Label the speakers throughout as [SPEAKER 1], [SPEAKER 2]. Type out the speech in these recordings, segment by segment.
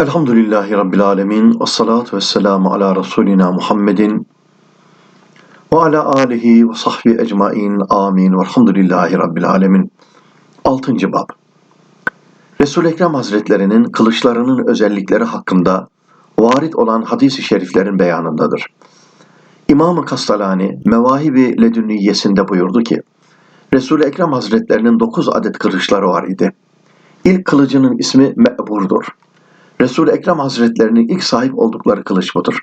[SPEAKER 1] Elhamdülillahi Rabbil Alemin. Ve salatu ve selamu ala Resulina Muhammedin. Ve ala alihi ve sahbihi ecmain. Amin. Velhamdülillahi Rabbil Alemin. Altıncı bab. Resul-i Ekrem Hazretlerinin kılıçlarının özellikleri hakkında varit olan hadis-i şeriflerin beyanındadır. İmam-ı Kastalani Mevahibi Ledünniyesinde buyurdu ki, Resul-i Ekrem Hazretlerinin dokuz adet kılıçları var idi. İlk kılıcının ismi Me'bur'dur. Resul-i Ekrem Hazretlerinin ilk sahip oldukları kılıç budur.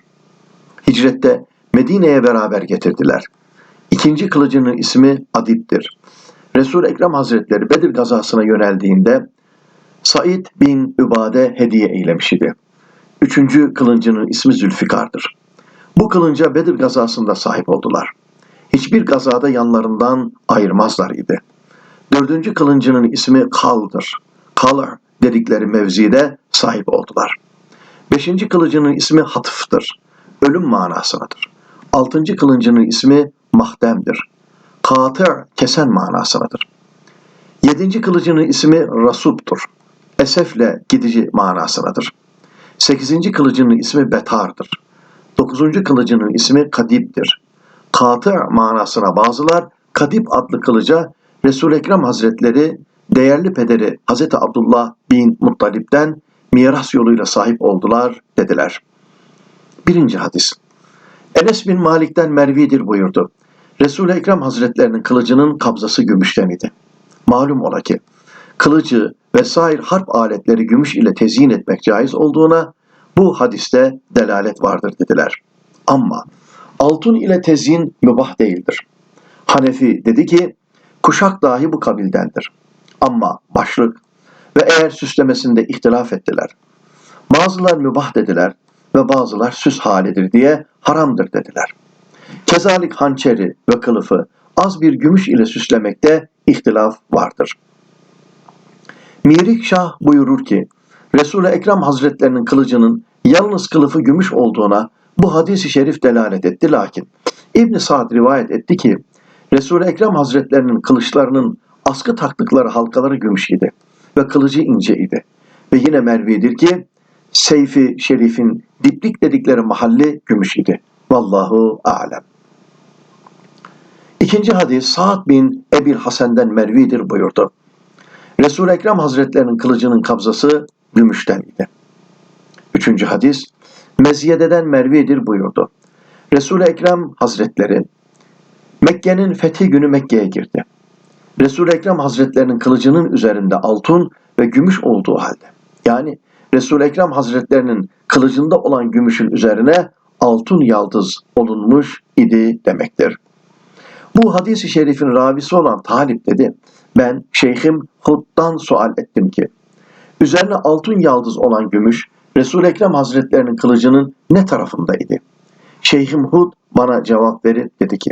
[SPEAKER 1] Hicrette Medine'ye beraber getirdiler. İkinci kılıcının ismi Adip'tir. Resul-i Ekrem Hazretleri Bedir gazasına yöneldiğinde Said bin Übade hediye eylemiş idi. Üçüncü kılıncının ismi Zülfikar'dır. Bu kılınca Bedir gazasında sahip oldular. Hiçbir gazada yanlarından ayırmazlar idi. Dördüncü kılıncının ismi Kal'dır. Color dedikleri mevzide sahip oldular. Beşinci kılıcının ismi Hatıf'tır. Ölüm manasınadır. Altıncı kılıncının ismi Mahdem'dir. Katır, kesen manasınadır. Yedinci kılıcının ismi Rasup'tur. Esefle gidici manasınadır. Sekizinci kılıcının ismi Betar'dır. Dokuzuncu kılıcının ismi Kadip'tir. Katır manasına bazılar Kadip adlı kılıca Resul-i Ekrem Hazretleri değerli pederi Hazreti Abdullah bin Muttalip'ten miras yoluyla sahip oldular dediler. Birinci hadis. Enes bin Malik'ten Mervidir buyurdu. Resul-i Ekrem Hazretlerinin kılıcının kabzası gümüşten idi. Malum ola ki kılıcı vesaire harp aletleri gümüş ile tezyin etmek caiz olduğuna bu hadiste delalet vardır dediler. Ama altın ile tezyin mübah değildir. Hanefi dedi ki kuşak dahi bu kabildendir. Ama başlık ve eğer süslemesinde ihtilaf ettiler. Bazılar mübah dediler ve bazılar süs halidir diye haramdır dediler. Kezalik hançeri ve kılıfı az bir gümüş ile süslemekte ihtilaf vardır. Mirik Şah buyurur ki, Resul-i Ekrem Hazretlerinin kılıcının yalnız kılıfı gümüş olduğuna bu hadisi şerif delalet etti lakin İbn Sa'd rivayet etti ki Resul-i Ekrem Hazretlerinin kılıçlarının askı taktıkları halkaları gümüş idi ve kılıcı ince idi. Ve yine mervidir ki Seyfi Şerif'in diplik dedikleri mahalli gümüş idi. Vallahu alem. İkinci hadis Sa'd bin Ebil Hasen'den mervidir buyurdu. Resul-i Ekrem Hazretlerinin kılıcının kabzası gümüşten idi. Üçüncü hadis Meziyede'den mervidir buyurdu. Resul-i Ekrem Hazretleri Mekke'nin fethi günü Mekke'ye girdi. Resul-i Ekrem Hazretlerinin kılıcının üzerinde altın ve gümüş olduğu halde. Yani Resul-i Ekrem Hazretlerinin kılıcında olan gümüşün üzerine altın yaldız olunmuş idi demektir. Bu hadis-i şerifin ravisi olan Talip dedi. Ben Şeyhim Hud'dan sual ettim ki üzerine altın yaldız olan gümüş Resul-i Ekrem Hazretlerinin kılıcının ne tarafındaydı? Şeyhim Hud bana cevap verip dedi ki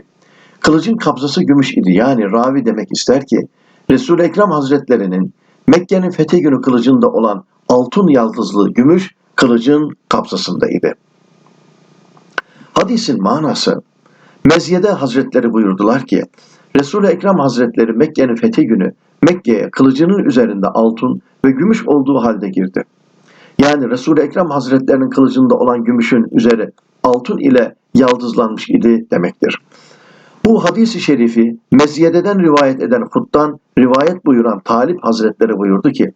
[SPEAKER 1] Kılıcın kabzası gümüş idi. Yani ravi demek ister ki Resul-i Ekrem Hazretlerinin Mekke'nin fethi günü kılıcında olan altın yaldızlı gümüş kılıcın kabzasındaydı. Hadisin manası Meziyede Hazretleri buyurdular ki Resul-i Ekrem Hazretleri Mekke'nin fethi günü Mekke'ye kılıcının üzerinde altın ve gümüş olduğu halde girdi. Yani Resul-i Ekrem Hazretlerinin kılıcında olan gümüşün üzeri altın ile yaldızlanmış idi demektir. Bu hadisi şerifi Mezyede'den rivayet eden Hud'dan rivayet buyuran Talip Hazretleri buyurdu ki,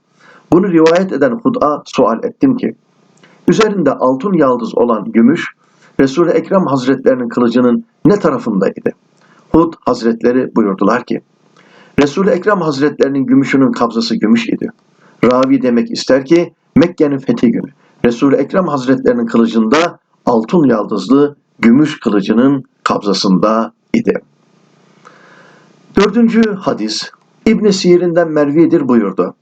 [SPEAKER 1] bunu rivayet eden Hud'a sual ettim ki, üzerinde altın yaldız olan gümüş, Resul-i Ekrem Hazretlerinin kılıcının ne tarafındaydı? Hud Hazretleri buyurdular ki, Resul-i Ekrem Hazretlerinin gümüşünün kabzası gümüş idi. Ravi demek ister ki Mekke'nin fethi günü. Resul-i Ekrem Hazretlerinin kılıcında altın yaldızlı gümüş kılıcının kabzasında idi. Dördüncü hadis İbn Sirin'den Mervi'dir buyurdu.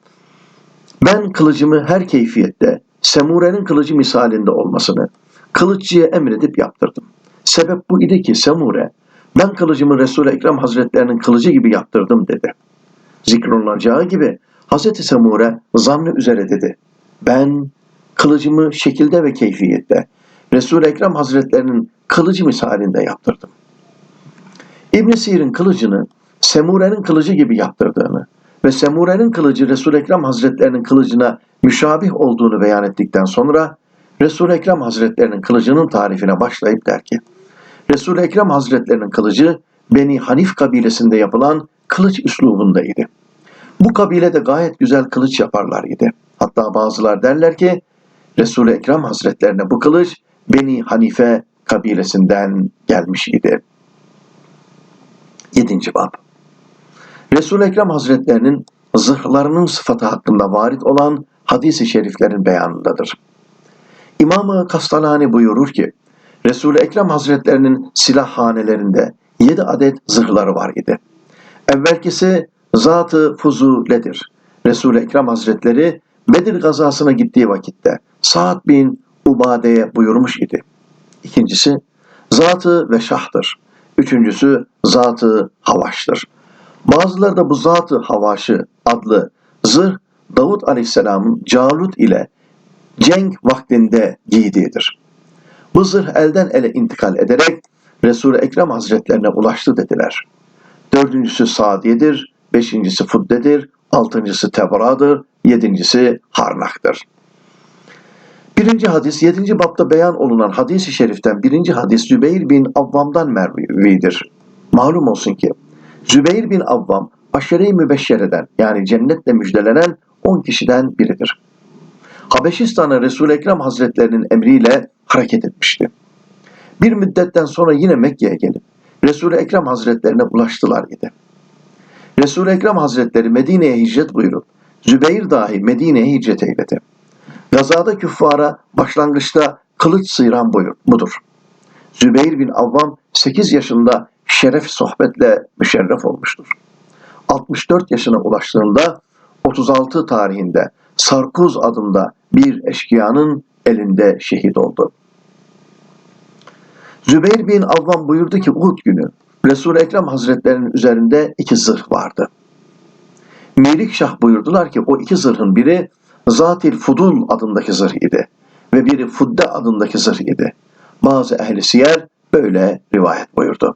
[SPEAKER 1] Ben kılıcımı her keyfiyette Semure'nin kılıcı misalinde olmasını kılıççıya emredip yaptırdım. Sebep bu idi ki Semure ben kılıcımı Resul-i Ekrem Hazretlerinin kılıcı gibi yaptırdım dedi. Zikrolunacağı gibi Hazreti Semure zannı üzere dedi. Ben kılıcımı şekilde ve keyfiyette Resul-i Ekrem Hazretlerinin kılıcı misalinde yaptırdım. İbn Sir'in kılıcını Semure'nin kılıcı gibi yaptırdığını ve Semure'nin kılıcı Resul-i Ekrem Hazretlerinin kılıcına müşabih olduğunu beyan ettikten sonra Resul-i Ekrem Hazretlerinin kılıcının tarifine başlayıp der ki Resul-i Ekrem Hazretlerinin kılıcı Beni Hanif kabilesinde yapılan kılıç üslubundaydı. Bu kabilede gayet güzel kılıç yaparlar idi. Hatta bazılar derler ki Resul-i Ekrem Hazretlerine bu kılıç Beni Hanife kabilesinden gelmiş idi. 7. Bab Resul-i Ekrem Hazretlerinin zırhlarının sıfatı hakkında varit olan hadis-i şeriflerin beyanındadır. İmam-ı Kastalani buyurur ki, Resul-i Ekrem Hazretlerinin silahhanelerinde yedi adet zırhları var idi. Evvelkisi Zat-ı Fuzule'dir. Resul-i Ekrem Hazretleri Bedir gazasına gittiği vakitte Sa'd bin Ubade'ye buyurmuş idi. İkincisi Zat-ı Veşah'tır. Üçüncüsü Zat-ı Havaş'tır. Bazıları da bu Zat-ı Havaş'ı adlı zırh Davut Aleyhisselam'ın Calut ile cenk vaktinde giydiğidir. Bu zırh elden ele intikal ederek Resul-i Ekrem Hazretlerine ulaştı dediler. Dördüncüsü Sadiye'dir, beşincisi Fudde'dir, altıncısı Tebra'dır, yedincisi Harnak'tır. Birinci hadis, yedinci bapta beyan olunan hadis-i şeriften birinci hadis Zübeyir bin Avvam'dan mervidir. Malum olsun ki Zübeyir bin Avvam aşere-i mübeşşereden yani cennetle müjdelenen 10 kişiden biridir. Habeşistan'a Resul-i Ekrem Hazretlerinin emriyle hareket etmişti. Bir müddetten sonra yine Mekke'ye gelip Resul-i Ekrem Hazretlerine ulaştılar idi. Resul-i Ekrem Hazretleri Medine'ye hicret buyurup Zübeyir dahi Medine'ye hicret eyledi. Gazada küffara başlangıçta kılıç sıyıran budur. Zübeyir bin Avvam 8 yaşında şeref sohbetle müşerref olmuştur. 64 yaşına ulaştığında 36 tarihinde Sarkuz adında bir eşkıyanın elinde şehit oldu. Zübeyir bin Avvam buyurdu ki Uhud günü Resul-i Ekrem Hazretlerinin üzerinde iki zırh vardı. Melik Şah buyurdular ki o iki zırhın biri Zatil Fudul adındaki zırh idi ve biri Fudde adındaki zırh idi. Bazı ehli siyer böyle rivayet buyurdu.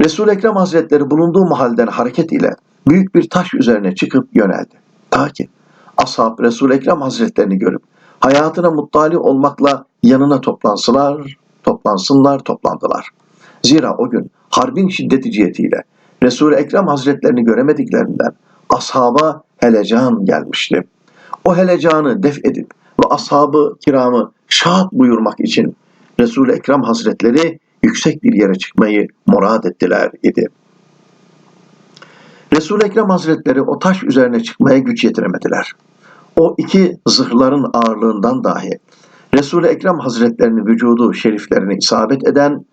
[SPEAKER 1] Resul-i Ekrem Hazretleri bulunduğu mahalden hareket ile büyük bir taş üzerine çıkıp yöneldi. Ta ki ashab Resul-i Ekrem Hazretlerini görüp hayatına muttali olmakla yanına toplansılar, toplansınlar, toplandılar. Zira o gün harbin şiddeti cihetiyle Resul-i Ekrem Hazretlerini göremediklerinden ashaba helecan gelmişti. O helecanı def edip ve ashabı kiramı şahat buyurmak için Resul-i Ekrem Hazretleri yüksek bir yere çıkmayı murad ettiler idi. Resul-i Ekrem Hazretleri o taş üzerine çıkmaya güç yetiremediler. O iki zırhların ağırlığından dahi Resul-i Ekrem Hazretlerinin vücudu şeriflerine isabet eden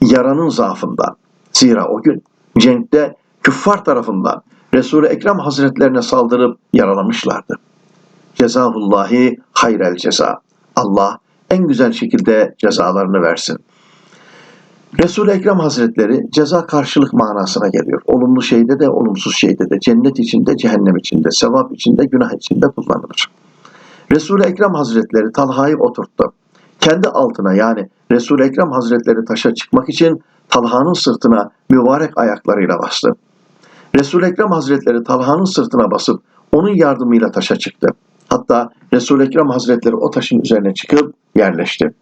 [SPEAKER 1] yaranın zaafından. Zira o gün cenkte küffar tarafından Resul-i Ekrem Hazretlerine saldırıp yaralamışlardı. Cezahullahi hayrel ceza. Allah en güzel şekilde cezalarını versin. Resul-i Ekrem Hazretleri ceza karşılık manasına geliyor. Olumlu şeyde de olumsuz şeyde de cennet içinde cehennem içinde sevap içinde günah içinde kullanılır. Resul-i Ekrem Hazretleri Talha'yı oturttu. Kendi altına yani Resul-i Ekrem Hazretleri taşa çıkmak için Talha'nın sırtına mübarek ayaklarıyla bastı. Resul-i Ekrem Hazretleri Talha'nın sırtına basıp onun yardımıyla taşa çıktı. Hatta Resul-i Ekrem Hazretleri o taşın üzerine çıkıp yerleşti.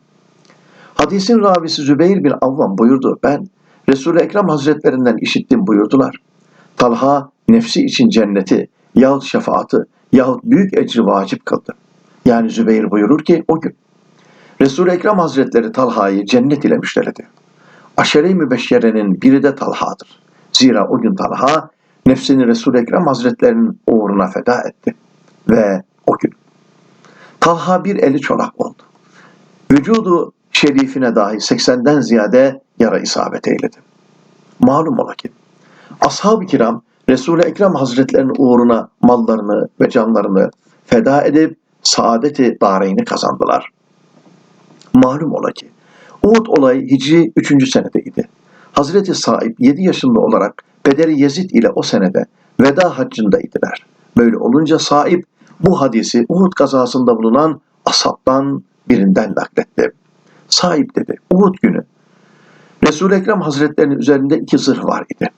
[SPEAKER 1] Hadisin ravisi Zübeyir bin Avvam buyurdu. Ben Resul-i Ekrem Hazretlerinden işittim buyurdular. Talha nefsi için cenneti yahut şefaatı yahut büyük ecri vacip kıldı. Yani Zübeyir buyurur ki o gün Resul-i Ekrem Hazretleri Talha'yı cennet ile müşteredi. Aşere-i Mübeşşere'nin biri de Talha'dır. Zira o gün Talha nefsini Resul-i Ekrem Hazretlerinin uğruna feda etti. Ve o gün Talha bir eli çolak oldu. Vücudu şerifine dahi 80'den ziyade yara isabet eyledi. Malum ola ki ashab-ı kiram Resul-i Ekrem Hazretlerinin uğruna mallarını ve canlarını feda edip saadeti dareyni kazandılar. Malum ola ki Uhud olayı Hicri 3. senedeydi. Hazreti Saib 7 yaşında olarak Bederi Yezid ile o senede veda haccındaydılar. Böyle olunca Saib bu hadisi Uhud kazasında bulunan ashabtan birinden nakletti. Sahip dedi. Uhud günü Resul-i Ekrem Hazretlerinin üzerinde iki zırh var idi.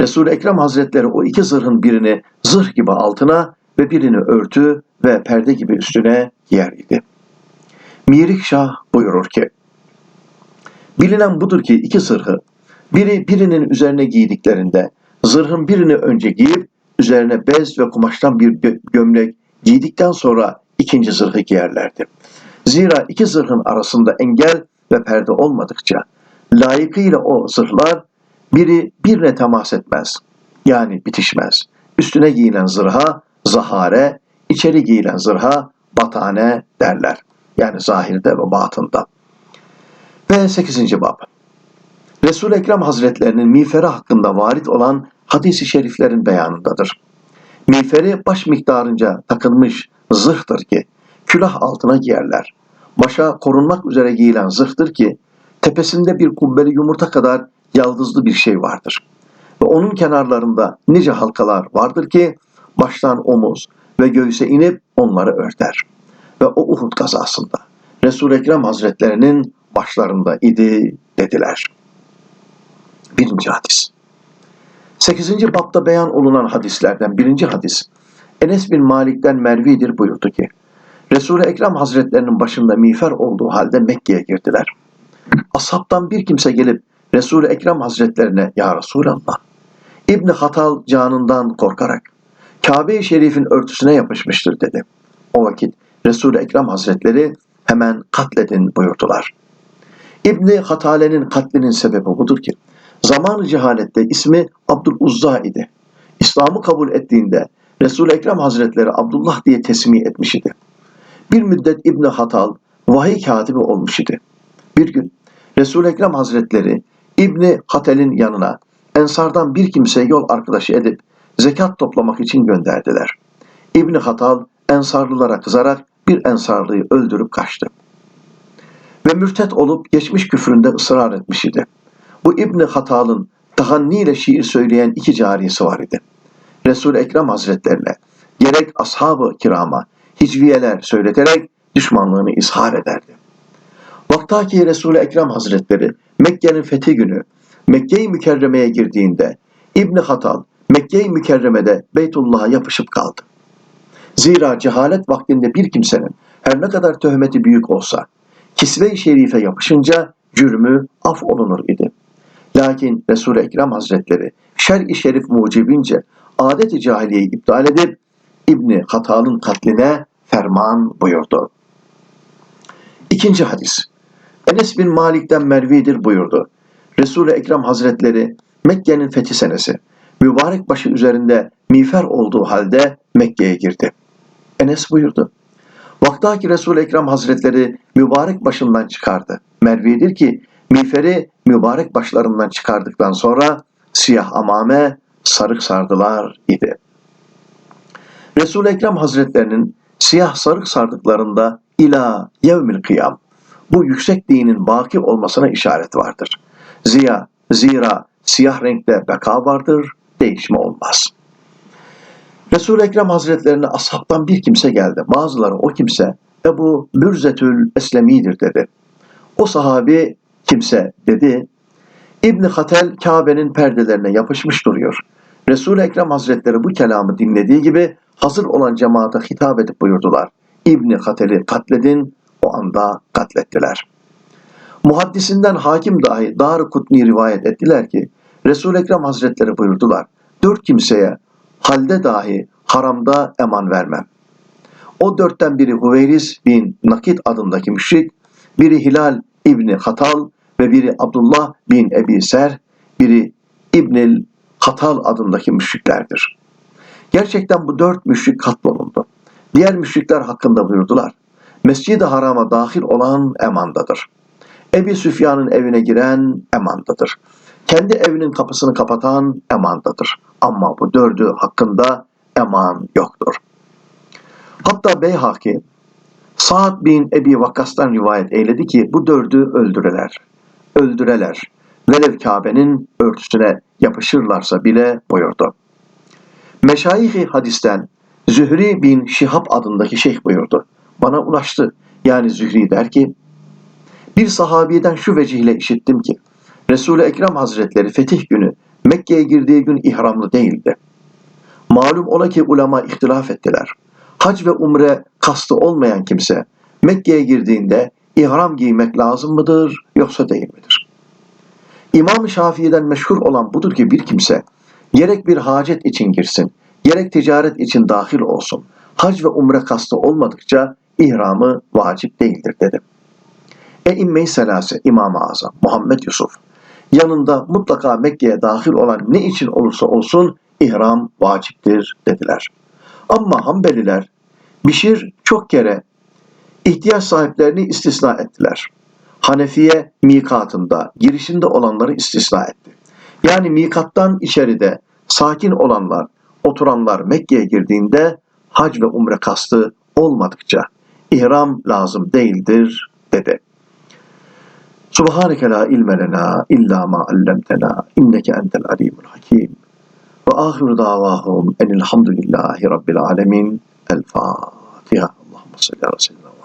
[SPEAKER 1] Resul-i Ekrem Hazretleri o iki zırhın birini zırh gibi altına ve birini örtü ve perde gibi üstüne giyer idi. Mirik Şah buyurur ki, Bilinen budur ki iki zırhı biri birinin üzerine giydiklerinde zırhın birini önce giyip üzerine bez ve kumaştan bir gö- gömlek giydikten sonra ikinci zırhı giyerlerdi. Zira iki zırhın arasında engel ve perde olmadıkça layıkıyla o zırhlar biri birine temas etmez. Yani bitişmez. Üstüne giyilen zırha zahare, içeri giyilen zırha batane derler. Yani zahirde ve batında. Ve 8. bab. Resul-i Ekrem Hazretlerinin miğferi hakkında varit olan hadisi şeriflerin beyanındadır. Miğferi baş miktarınca takılmış zırhtır ki külah altına giyerler. Başa korunmak üzere giyilen zırhtır ki tepesinde bir kubbeli yumurta kadar yaldızlı bir şey vardır. Ve onun kenarlarında nice halkalar vardır ki baştan omuz ve göğüse inip onları örter. Ve o Uhud kazasında Resul-i Ekrem Hazretlerinin başlarında idi dediler. Birinci hadis. Sekizinci bapta beyan olunan hadislerden birinci hadis. Enes bin Malik'ten Mervi'dir buyurdu ki, Resul-i Ekrem Hazretlerinin başında miğfer olduğu halde Mekke'ye girdiler. Ashabtan bir kimse gelip Resul-i Ekrem Hazretlerine Ya Resulallah, İbni Hatal canından korkarak Kabe-i Şerif'in örtüsüne yapışmıştır dedi. O vakit Resul-i Ekrem Hazretleri hemen katledin buyurdular. İbni Hatale'nin katlinin sebebi budur ki zamanı cehalette ismi Abdüluzza idi. İslam'ı kabul ettiğinde Resul-i Ekrem Hazretleri Abdullah diye tesmi etmiş idi. Bir müddet İbni Hatal vahiy katibi olmuş idi. Bir gün Resul-i Ekrem Hazretleri İbni Hatel'in yanına Ensardan bir kimse yol arkadaşı edip zekat toplamak için gönderdiler. İbni Hatal Ensarlılara kızarak bir Ensarlıyı öldürüp kaçtı. Ve mürtet olup geçmiş küfründe ısrar etmiş idi. Bu İbni Hatal'ın tahanni ile şiir söyleyen iki cariyesi var idi. Resul-i Ekrem Hazretlerine gerek ashab-ı kirama hicviyeler söyleterek düşmanlığını izhar ederdi. Vaktaki Resul-i Ekrem Hazretleri Mekke'nin fethi günü Mekke-i Mükerreme'ye girdiğinde İbni Hatal Mekke-i Mükerreme'de Beytullah'a yapışıp kaldı. Zira cehalet vaktinde bir kimsenin her ne kadar töhmeti büyük olsa kisve-i şerife yapışınca cürmü af olunur idi. Lakin Resul-i Ekrem Hazretleri şer-i şerif mucibince adet-i cahiliyeyi iptal edip İbni Hatal'ın katline ferman buyurdu. İkinci hadis. Enes bin Malik'ten Mervi'dir buyurdu. Resul-i Ekrem Hazretleri Mekke'nin fethi senesi mübarek başı üzerinde miğfer olduğu halde Mekke'ye girdi. Enes buyurdu. Vaktaki Resul-i Ekrem Hazretleri mübarek başından çıkardı. Mervi'dir ki miğferi mübarek başlarından çıkardıktan sonra siyah amame sarık sardılar idi. Resul-i Ekrem Hazretlerinin siyah sarık sardıklarında ila yevmil kıyam bu yüksek dinin baki olmasına işaret vardır. Ziya, zira siyah renkte beka vardır, değişme olmaz. Resul-i Ekrem Hazretlerine ashabtan bir kimse geldi. Bazıları o kimse Ebu Bürzetül Eslemi'dir dedi. O sahabi kimse dedi, İbni Hatel Kabe'nin perdelerine yapışmış duruyor. Resul-i Ekrem Hazretleri bu kelamı dinlediği gibi hazır olan cemaate hitap edip buyurdular. İbni Hatel'i katledin, o anda katlettiler. Muhaddisinden hakim dahi Dar-ı Kutni rivayet ettiler ki Resul-i Ekrem Hazretleri buyurdular. Dört kimseye halde dahi haramda eman vermem. O dörtten biri Huveyris bin Nakit adındaki müşrik, biri Hilal İbni Hatal ve biri Abdullah bin Ebi Ser, biri İbnil Hatal adındaki müşriklerdir. Gerçekten bu dört müşrik katlolundu. Diğer müşrikler hakkında buyurdular. Mescid-i Haram'a dahil olan emandadır. Ebi Süfyan'ın evine giren emandadır. Kendi evinin kapısını kapatan emandadır. Ama bu dördü hakkında eman yoktur. Hatta Beyhaki Sa'd bin Ebi Vakkas'tan rivayet eyledi ki bu dördü öldüreler. Öldüreler. Velev Kabe'nin örtüsüne yapışırlarsa bile buyurdu. Meşayih hadisten Zühri bin Şihab adındaki şeyh buyurdu. Bana ulaştı. Yani Zühri der ki bir sahabiyeden şu vecihle işittim ki Resul-i Ekrem Hazretleri fetih günü Mekke'ye girdiği gün ihramlı değildi. Malum ola ki ulema ihtilaf ettiler. Hac ve umre kastı olmayan kimse Mekke'ye girdiğinde ihram giymek lazım mıdır yoksa değil midir? İmam-ı Şafii'den meşhur olan budur ki bir kimse gerek bir hacet için girsin, gerek ticaret için dahil olsun, hac ve umre kastı olmadıkça ihramı vacip değildir dedi. E-İmme-i Selase İmam-ı Azam Muhammed Yusuf yanında mutlaka Mekke'ye dahil olan ne için olursa olsun ihram vaciptir dediler. Ama Hanbeliler Bişir çok kere ihtiyaç sahiplerini istisna ettiler. Hanefiye mikatında, girişinde olanları istisna etti. Yani mikattan içeride sakin olanlar, oturanlar Mekke'ye girdiğinde hac ve umre kastı olmadıkça ihram lazım değildir dedi. Subhaneke la ilme lena illa ma allamtena inneke entel alimul hakim. Ve ahiru davahum enilhamdülillahi rabbil alemin. El Fatiha. Allahümme salli ala seyyidina